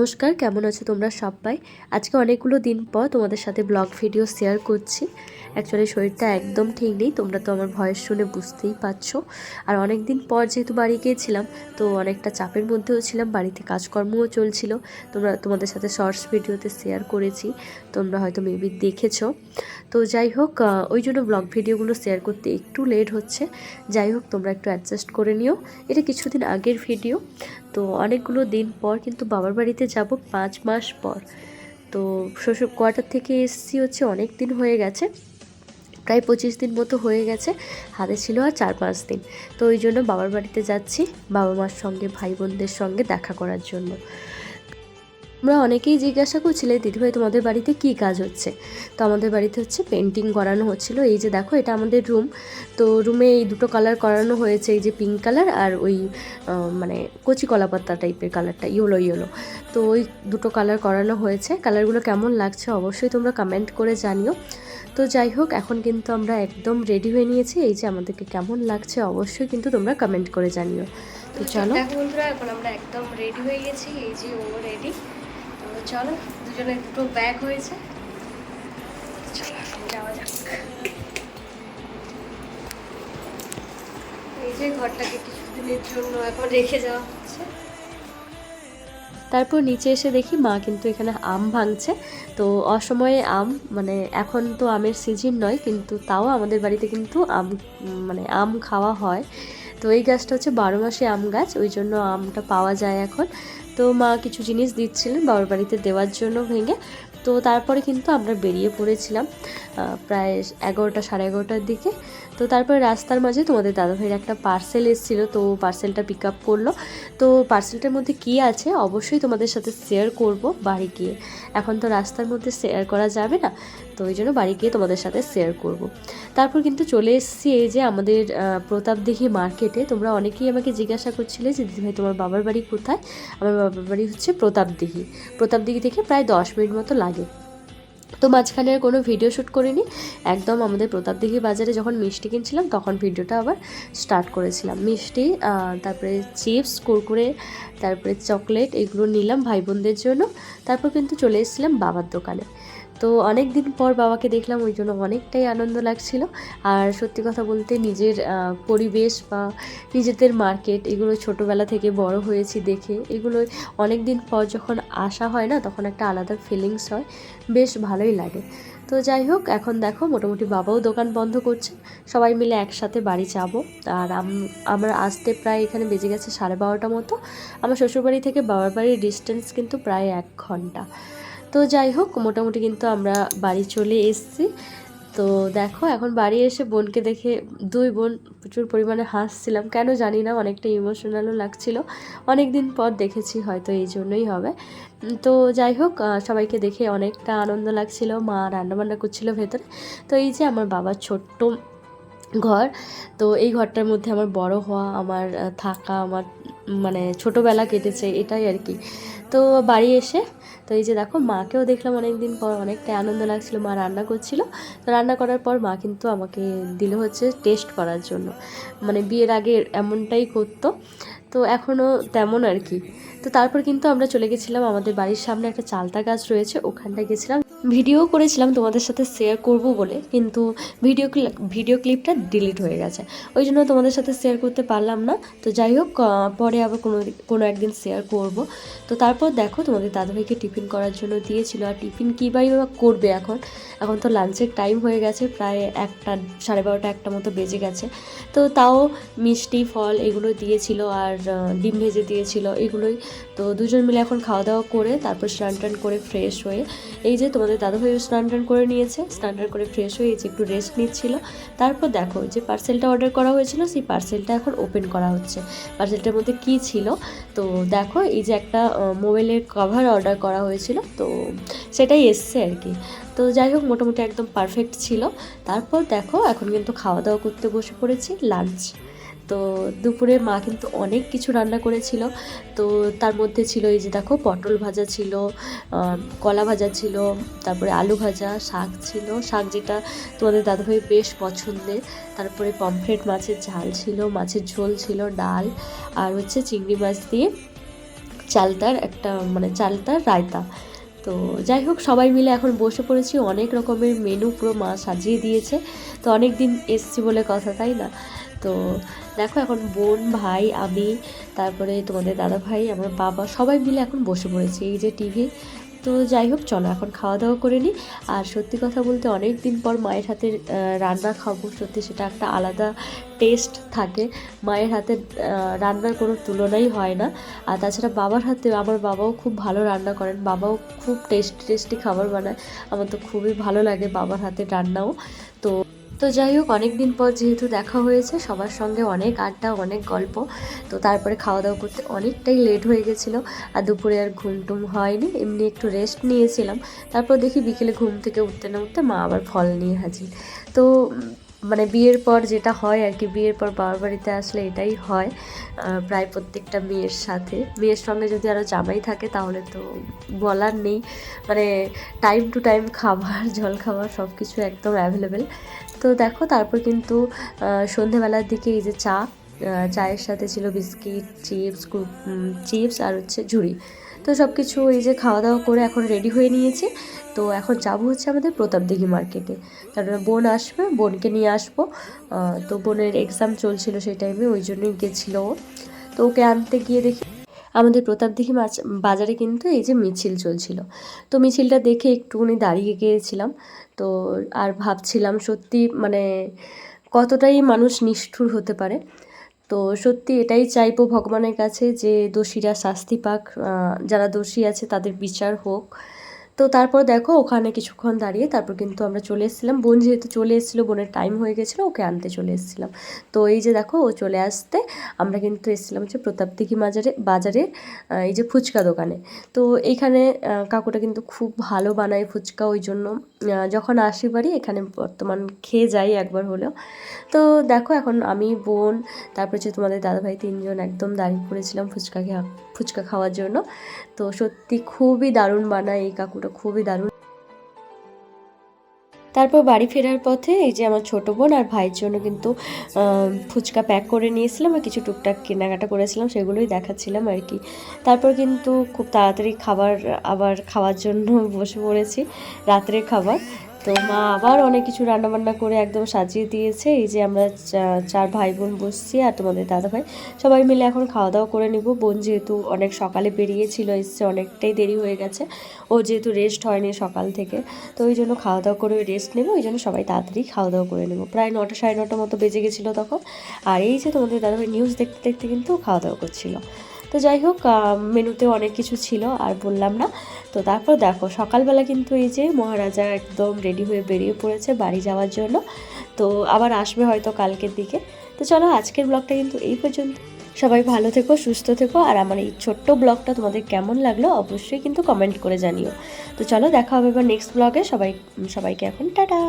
নমস্কার, কেমন আছো তোমরা সবাই? আজকে অনেকগুলো দিন পর তোমাদের সাথে ব্লগ ভিডিও শেয়ার করছি। অ্যাকচুয়ালি শরীরটা একদম ঠিক নেই, তোমরা তো আমার ভয়েস শুনে বুঝতেই পারছ। আর অনেক দিন পর যেহেতু বাড়ি গিয়েছিলাম, তো অনেকটা চাপের মধ্যেও ছিলাম, বাড়িতে কাজকর্মও চলছিল। তোমরা, তোমাদের সাথে শর্টস ভিডিওতে শেয়ার করেছি, তোমরা হয়তো মেবি দেখেছ। তো যাই হোক ওই জন্য ব্লগ ভিডিওগুলো শেয়ার করতে একটু লেট হচ্ছে। যাই হোক, তোমরা একটু অ্যাডজাস্ট করে নিও। এটা কিছুদিন আগের ভিডিও তো অনেকগুলো দিন পর কিন্তু বাবার বাড়িতে যাব, পাঁচ মাস পর। তো শ্বশুর কোয়ার্টার থেকে এসছি হচ্ছে অনেক দিন হয়ে গেছে, প্রায় পঁচিশ দিন মতো হয়ে গেছে, হাতে ছিল আর চার পাঁচ দিন। তো ওই জন্য বাবার বাড়িতে যাচ্ছি, বাবা মার সঙ্গে, ভাই বোনদের সঙ্গে দেখা করার জন্য। আমরা অনেকেই জিজ্ঞাসা করছিলে দিদিভাই তোমাদের বাড়িতে কি কাজ হচ্ছে? তো আমাদের বাড়িতে হচ্ছে পেন্টিং করানো হচ্ছিল। এই যে দেখো এটা আমাদের রুম তো রুমে এই দুটো কালার করানো হয়েছে এই যে পিঙ্ক কালার আর ওই মানে কচি কলাপাতা টাইপের কালারটা ইয়েলো ইয়েলো তো ওই দুটো কালার করানো হয়েছে। কালারগুলো কেমন লাগছে অবশ্যই তোমরা কমেন্ট করে জানিও। তো যাই হোক এখন কিন্তু আমরা একদম রেডি হয়ে নিয়েছি। এই যে আমাদেরকে কেমন লাগছে অবশ্যই কিন্তু তোমরা কমেন্ট করে জানিও। তো চলো। বন্ধুরা এখন আমরা একদম রেডি হয়ে গেছি। এই যে ও রেডি তো চলো, দুজনে দুটো ব্যাগ হয়েছে। রেখে যাওয়া হচ্ছে। তারপর নিচে এসে দেখি মা কিন্তু এখানে আম ভাঙছে। তো অসময়ে আম মানে এখন তো আমের সিজন নয়, কিন্তু তাও আমাদের বাড়িতে কিন্তু আম মানে আম খাওয়া হয়। তো এই গাছটা হচ্ছে বারো মাসে আম গাছ, ওই জন্য আমটা পাওয়া যায় এখন। তো মা কিছু জিনিস দিচ্ছিলেন বাবার বাড়িতে দেওয়ার জন্য ভেঙে। তো তারপরে কিন্তু আমরা বেরিয়ে পড়েছিলাম প্রায় এগারোটা, সাড়ে এগারোটার দিকে। তো তারপর রাস্তার মাঝে তোমাদের দাদাভাইয়ের একটা পার্সেল এসেছিল, তো পার্সেলটা পিক আপ করল। তো পার্সেলটার মধ্যে কী আছে অবশ্যই তোমাদের সাথে শেয়ার করব বাড়ি গিয়ে। এখন তো রাস্তার মধ্যে শেয়ার করা যাবে না, তো ওই জন্য বাড়ি গিয়ে তোমাদের সাথে শেয়ার করব। তারপর কিন্তু চলে এসেছি এই যে আমাদের প্রতাপদিঘি মার্কেটে তোমরা অনেকেই আমাকে জিজ্ঞাসা করছিলে যে, দিদিভাই, তোমার বাবার বাড়ি কোথায়? আমার বাবার বাড়ি হচ্ছে প্রতাপদিঘি প্রতাপদিঘি থেকে প্রায় দশ মিনিট মতো লাগে। তো মাঝখানে কোনো ভিডিও শ্যুট করিনি। একদম আমাদের প্রতাপদিঘি বাজারে যখন মিষ্টি কিনছিলাম, তখন ভিডিওটা আবার স্টার্ট করেছিলাম। মিষ্টি তারপরে চিপস, কুরকুরে, তারপরে চকলেট এগুলো নিলাম ভাই বোনদের জন্য। তারপর কিন্তু চলে এসেছিলাম বাবার দোকানে। তো অনেক দিন পর বাবাকে দেখলাম, ওই জন্য অনেকটাই আনন্দ লাগছিল। আর সত্যি কথা বলতে নিজের পরিবেশ বা নিজেদের মার্কেট, এগুলো ছোটোবেলা থেকে বড় হয়েছি দেখে, এগুলো অনেক দিন পর যখন আসা হয় না, তখন একটা আলাদা ফিলিংস হয়। বেশ ভালোই লাগে। তো যাই হোক, এখন দেখো, মোটামুটি বাবাও দোকান বন্ধ করছে। সবাই মিলে একসাথে বাড়ি যাব। আর আম- আমরা আসতে প্রায় এখানে বেজে গেছে সাড়ে বারোটা মতো। আমার শ্বশুরবাড়ি থেকে বাবার বাড়ির ডিস্টেন্স কিন্তু প্রায় এক ঘণ্টা। তো যাই হোক, মোটামুটি কিন্তু আমরা বাড়ি চলে এসেছি। তো দেখো, এখন বাড়ি এসে বোনকে দেখে দুই বোন প্রচুর পরিমাণে হাসছিলাম। কেন জানি না, অনেকটা ইমোশনালও লাগছিল। অনেক দিন পর দেখেছি, হয়তো এই জন্যই হবে। তো যাই হোক সবাইকে দেখে অনেকটা আনন্দ লাগছিল। মা রান্নাবান্না করছিল ভেতরে। তো এই যে আমার বাবার ছোট্ট ঘর, তো এই ঘরটার মধ্যে আমার বড় হওয়া, আমার থাকা, আমার মানে ছোটোবেলা কেটেছে, এটাই আর কি। তো বাড়ি এসে তো এই যে দেখো, মাকেও দেখলাম অনেক দিন পর অনেকটা আনন্দ লাগছিল, মা রান্না করছিল। তো রান্না করার পর মা কিন্তু আমাকে দিল হচ্ছে টেস্ট করার জন্য। মানে বিয়ের আগে এমনটাই করতো। তো এখনও তেমন আর কি। তো তারপর কিন্তু আমরা চলে গেছিলাম আমাদের বাড়ির সামনে একটা চালতা গাছ রয়েছে, ওখানটায় গেছিলাম। ভিডিও করেছিলাম তোমাদের সাথে শেয়ার করব বলে, কিন্তু ভিডিও ভিডিও ক্লিপটা ডিলিট হয়ে গেছে। ওই জন্য তোমাদের সাথে শেয়ার করতে পারলাম না। তো যাই হোক পরে আবার কোনো কোনো একদিন শেয়ার করব। তো তারপর দেখো তোমাদের দাদাভাইকে টিফিন করার জন্য দিয়েছিল। আর টিফিন কী বাই করবে এখন? এখন তো লাঞ্চের টাইম হয়ে গেছে, প্রায় একটা, সাড়ে বারোটা, একটা মতো বেজে গেছে। তো তাও মিষ্টি, ফল এগুলো দিয়েছিল আর ডিম ভেজে দিয়েছিল এগুলোই। তো দুজন মিলে এখন খাওয়া দাওয়া করে, তারপর স্নান টান করে ফ্রেশ হয়ে এই যে তোমাদের দাদাভাইও স্নান টান করে নিয়েছে, স্নান টান করে ফ্রেশ হয়ে এই একটু রেস্ট নিচ্ছিল। তারপর দেখো যে পার্সেলটা অর্ডার করা হয়েছিল, সেই পার্সেলটা এখন ওপেন করা হচ্ছে। পার্সেলটার মধ্যে কী ছিল? তো দেখো, এই যে একটা মোবাইলের কভার অর্ডার করা হয়েছিল, তো সেটাই এসছে আর কি। তো যাই হোক, মোটামুটি একদম পারফেক্ট ছিল। তারপর দেখো, এখন কিন্তু খাওয়া দাওয়া করতে বসে পড়েছি লাঞ্চ তো দুপুরে মা কিন্তু অনেক কিছু রান্না করেছিল। তো তার মধ্যে ছিল এই যে দেখো, পটল ভাজা ছিল কলা ভাজা ছিল, তারপরে আলু ভাজা, শাক ছিল। শাক যেটা তোমাদের দাদাভাই বেশ পছন্দের। তারপরে পমফ্রেট মাছের ঝাল ছিল, মাছের ঝোল ছিল, ডাল আর হচ্ছে চিংড়ি মাছ দিয়ে চালতার একটা মানে চালতার রায়তা। তো যাই হোক, সবাই মিলে এখন বসে পড়েছি। অনেক রকমের মেনু পুরো মা সাজিয়ে দিয়েছে। তো অনেক দিন এসছি বলে কথা, তাই না? তো দেখো এখন বোন, ভাই, আমি, তারপরে তোমাদের দাদা ভাই, আমার বাবা সবাই মিলে এখন বসে পড়েছি এই যে টিভি। তো যাই হোক, চলো এখন খাওয়া দাওয়া করে নিই আর সত্যি কথা বলতে অনেক দিন পর মায়ের হাতে রান্না খাব। সত্যি সেটা একটা আলাদা টেস্ট থাকে। মায়ের হাতে রান্নার কোনো তুলনাই হয় না। আর তাছাড়া বাবার হাতে, আমার বাবাও খুব ভালো রান্না করেন। বাবাও খুব টেস্টি টেস্টি খাবার বানায়। আমার তো খুবই ভালো লাগে বাবার হাতের রান্নাও। তো তো যাই হোক অনেক দিন পর যেহেতু দেখা হয়েছে, সবার সঙ্গে অনেক আড্ডা, অনেক গল্প, তো তারপরে খাওয়া দাওয়া করতে অনেকটাই লেট হয়ে গেছিল আর দুপুরে আর ঘুম টুম হয়নি, এমনি একটু রেস্ট নিয়েছিলাম। তারপর দেখি বিকেলে ঘুম থেকে উঠতে না উঠতে মা আবার ফল নিয়ে হাজির। তো মানে বিয়ের পর যেটা হয় আর কি, বিয়ের পর বাবার বাড়িতে আসলে এটাই হয় প্রায় প্রত্যেকটা মেয়ের সাথে। মেয়ের সঙ্গে যদি আরও জামাই থাকে তাহলে তো বলার নেই। মানে টাইম টু টাইম খাবার, জল খাবার সব কিছু একদম অ্যাভেলেবেল তো দেখো তারপর কিন্তু সন্ধেবেলার দিকে এই যে চা চায়ের সাথে ছিল বিস্কিট, চিপস চিপস আর হচ্ছে ঝুড়ি। তো সব কিছু এই যে খাওয়া দাওয়া করে এখন রেডি হয়ে নিয়েছি। তো এখন যাব হচ্ছে আমাদের প্রতাপদিঘি মার্কেটে কারণ বোন আসবে, বোনকে নিয়ে আসব। তো বোনের এক্সাম চলছিল সেই টাইমে ওই জন্যই গেছিল তো ওকে আনতে গিয়ে দেখি আমাদের প্রতাপদিঘি মাছ, বাজারে কিন্তু এই যে মিছিল চলছিল। তো মিছিলটা দেখে একটুখানি দাঁড়িয়ে গিয়েছিলাম। তো আর ভাবছিলাম সত্যি মানে কতটাই মানুষ নিষ্ঠুর হতে পারে। তো সত্যি এটাই চাইব ভগবানের কাছে যে দোষীরা শাস্তি পাক যারা দোষী আছে তাদের বিচার হোক। তো তারপর দেখো ওখানে কিছুক্ষণ দাঁড়িয়ে তারপর কিন্তু আমরা চলে এসেছিলাম। বোন যেহেতু চলে এসেছিল, বোনের টাইম হয়ে গেছিল, ওকে আনতে চলে এসেছিলাম। তো এই যে দেখো ও চলে আসতে আমরা কিন্তু এসেছিলাম হচ্ছে প্রতাপদিঘি বাজারে বাজারে এই যে ফুচকা দোকানে। তো এইখানে কাকুটা কিন্তু খুব ভালো বানায় ফুচকা ওই জন্য। যখন আসি বাড়ি এখানে বর্তমান খেয়ে যাই একবার হলেও। তো দেখো এখন আমি, বোন, তারপর হচ্ছে তোমাদের দাদাভাই তিনজন একদম দাঁড়িয়ে পড়েছিলাম ফুচকা খা ফুচকা খাওয়ার জন্য। তো সত্যি খুবই দারুণ বানায় এই কাকুটা, খুবই দারুণ। তারপর বাড়ি ফেরার পথে এই যে আমার ছোটো বোন আর ভাইয়ের জন্য কিন্তু ফুচকা প্যাক করে নিয়েছিলাম আর কিছু টুকটাক কেনাকাটা করেছিলাম, সেগুলোই দেখাচ্ছিলাম আর কি। তারপর কিন্তু খুব তাড়াতাড়ি খাবার আবার খাওয়ার জন্য বসে পড়েছি, রাত্রের খাবার। তো মা আবার অনেক কিছু রান্নাবান্না করে একদম সাজিয়ে দিয়েছে। এই যে আমরা চার ভাই বোন বসছি আর তোমাদের দাদা ভাই সবাই মিলে এখন খাওয়া দাওয়া করে নিব। বোন যেহেতু অনেক সকালে বেরিয়েছিল, এসছে অনেকটাই দেরি হয়ে গেছে। ও যেহেতু রেস্ট হয়নি সকাল থেকে। তো ওই জন্য খাওয়া দাওয়া করে রেস্ট নেব। ওই জন্য সবাই তাড়াতাড়ি খাওয়া দাওয়া করে নেব। প্রায় নটা সাড়ে নটার মতো বেজে গেছিল তখন। আর এই যে তোমাদের দাদাভাই নিউজ দেখতে দেখতে কিন্তু খাওয়া দাওয়া করছিল। তো যাই হোক মেনুতে অনেক কিছু ছিল আর বললাম না। তো তারপর দেখো, সকালবেলা কিন্তু এই যে মহারাজা একদম রেডি হয়ে বেরিয়ে পড়েছে বাড়ি যাওয়ার জন্য। তো আবার আসবে হয়তো কালকের দিকে। তো চলো আজকের ব্লগটা কিন্তু এই পর্যন্ত। সবাই ভালো থেকো, সুস্থ থেকো। আর আমার এই ছোট্ট ব্লগটা তোমাদের কেমন লাগল অবশ্যই কিন্তু কমেন্ট করে জানিও। তো চলো দেখা হবে এবার নেক্সট ব্লগে সবাই, সবাইকে এখন টাটা।